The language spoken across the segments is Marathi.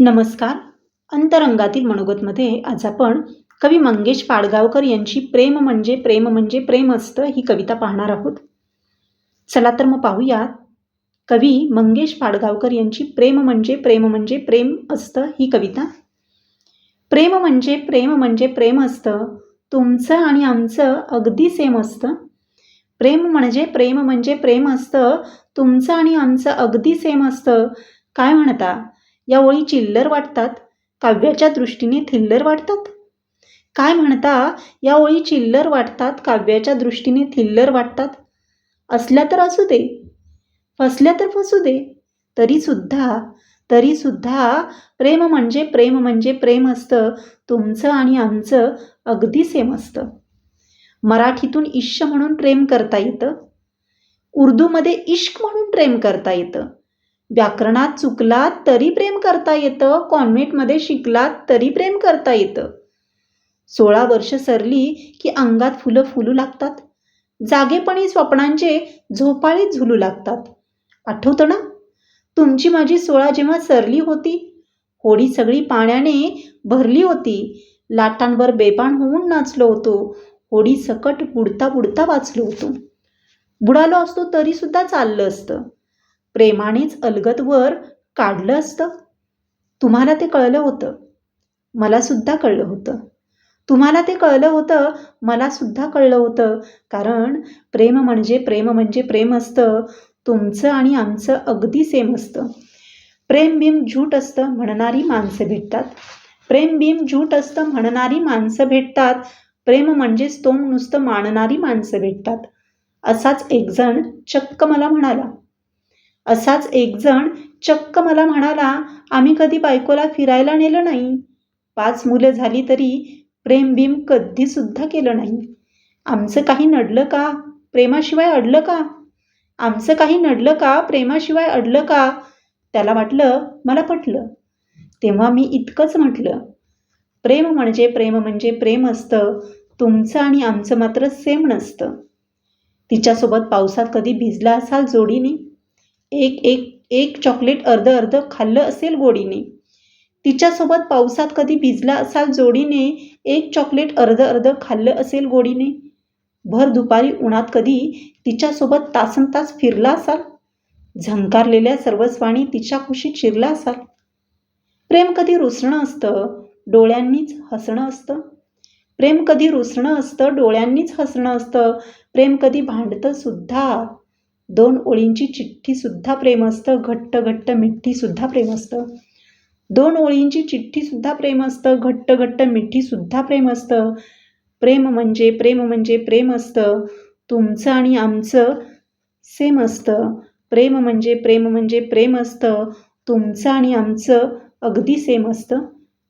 नमस्कार. अंतरंगातील मनोगतमध्ये आज आपण कवी मंगेश पाडगावकर यांची प्रेम म्हणजे प्रेम म्हणजे प्रेम असतं ही कविता पाहणार आहोत. चला तर मग पाहूयात. कवी मंगेश पाडगावकर यांची प्रेम म्हणजे प्रेम म्हणजे प्रेम असतं ही कविता. प्रेम म्हणजे प्रेम म्हणजे प्रेम असतं. तुमचं आणि आमचं अगदी सेम असतं. प्रेम म्हणजे प्रेम म्हणजे प्रेम असतं. तुमचं आणि आमचं अगदी सेम असतं. काय म्हणता? या ओळी चिल्लर वाटतात? काव्याच्या दृष्टीने थिल्लर वाटतात? काय म्हणता या ओळी चिल्लर वाटतात काव्याच्या दृष्टीने थिल्लर वाटतात? असल्या तर असू दे. फसल्या तर फसू दे. तरीसुद्धा तरीसुद्धा प्रेम म्हणजे प्रेम म्हणजे प्रेम असतं. तुमचं आणि आमचं अगदी सेम असतं. मराठीतून इश्य म्हणून प्रेम करता येतं. उर्दूमध्ये इश्क म्हणून प्रेम करता येतं. व्याकरणात चुकलात तरी प्रेम करता येतं कॉन्व्हेंटमध्ये शिकलात तरी प्रेम करता येतं. सोळा वर्ष सरली की अंगात फुलं फुलू लागतात. जागेपणी स्वप्नांचे झोपाळीत झुलू लागतात. आठवतं ना? तुमची माझी सोळा जेव्हा सरली होती होडी सगळी पाण्याने भरली होती. लाटांवर बेपाण होऊन नाचलो होतो. होडी सकट बुडता बुडता वाचलो होतो. बुडालो असतो तरीसुद्धा चाललं असतं. प्रेमानेच अलगदवर काढलं असतं? तुम्हाला ते कळलं होतं. मलासुद्धा कळलं होतं. तुम्हाला ते कळलं होतं. मलासुद्धा कळलं होतं. कारण प्रेम म्हणजे प्रेम म्हणजे प्रेम असतं. तुमचं आणि आमचं अगदी सेम असतं. प्रेम बिम झूट असतं म्हणणारी माणसं भेटतात. प्रेम बिम झूट असतं म्हणणारी माणसं भेटतात. प्रेम म्हणजेच तोंड नुसतं मानणारी माणसं भेटतात. असाच एकजण चक्क मला म्हणाला. असाच एकजण चक्क मला म्हणाला आम्ही कधी बायकोला फिरायला नेलं नाही. पाच मुलं झाली तरी प्रेमबिम कधीसुद्धा केलं नाही. आमचं काही नडलं का? प्रेमाशिवाय अडलं का? आमचं काही नडलं का? प्रेमाशिवाय अडलं का? त्याला वाटलं मला पटलं. तेव्हा मी इतकंच म्हटलं प्रेम म्हणजे प्रेम म्हणजे प्रेम असतं. तुमचं आणि आमचं मात्र सेम नसतं. तिच्यासोबत पावसात कधी भिजला असाल जोडीने? एक एक एक चॉकलेट अर्ध अर्ध खाल्लं असेल गोडीने. तिच्यासोबत पावसात कधी भिजला असाल जोडीने एक चॉकलेट अर्ध अर्ध खाल्लं असेल गोडीने. भर दुपारी उन्हात कधी तिच्यासोबत तासन तास फिरला असाल? झंकारलेल्या सर्वस्वाणी तिच्या खुशीत शिरला असाल? प्रेम कधी रुसणं असतं? डोळ्यांनीच हसणं असतं? प्रेम कधी रुसणं असतं? डोळ्यांनीच हसणं असतं? प्रेम कधी भांडतं सुद्धा? दोन ओळींची चिठ्ठीसुद्धा प्रेम असतं घट्ट घट्ट मिठ्ठीसुद्धा प्रेम असतं दोन ओळींची चिठ्ठीसुद्धा प्रेम असतं घट्ट घट्ट मिठ्ठीसुद्धा प्रेम असतं प्रेम म्हणजे प्रेम म्हणजे प्रेम असतं तुमचं आणि आमचं सेम असतं प्रेम म्हणजे प्रेम म्हणजे प्रेम असतं तुमचं आणि आमचं अगदी सेम असतं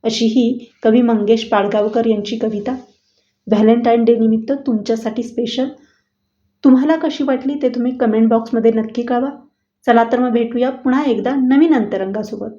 अशी ही कवी मंगेश पाडगावकर यांची कविता. व्हॅलेंटाईन डे निमित्त तुमच्यासाठी स्पेशल तुम्हाला कशी वाटली ते तुम्ही कमेंट बॉक्समध्ये नक्की कळवा. चला तर मग भेटूया पुन्हा एकदा नवीन अंतरंगासोबत.